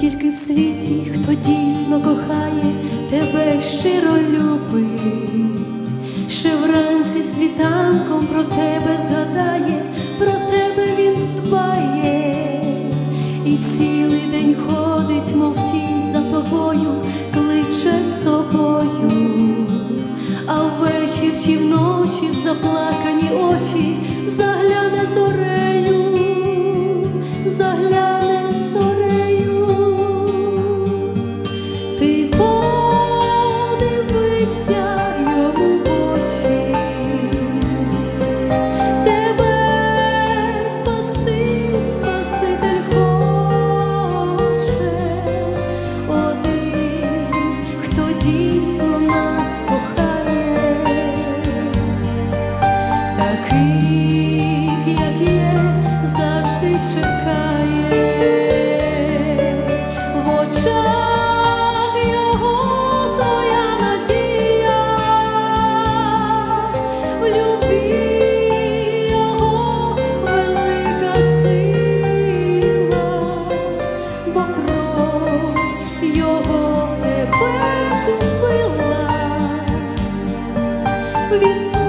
тільки в світі, хто дійсно кохає, тебе щиро любить, ще вранці світанком про тебе згадає, про тебе він дбає, і цілий день ходить, мов тінь за тобою, кличе собою, а ввечір чи вночі в заплакані очі peace. Vincent.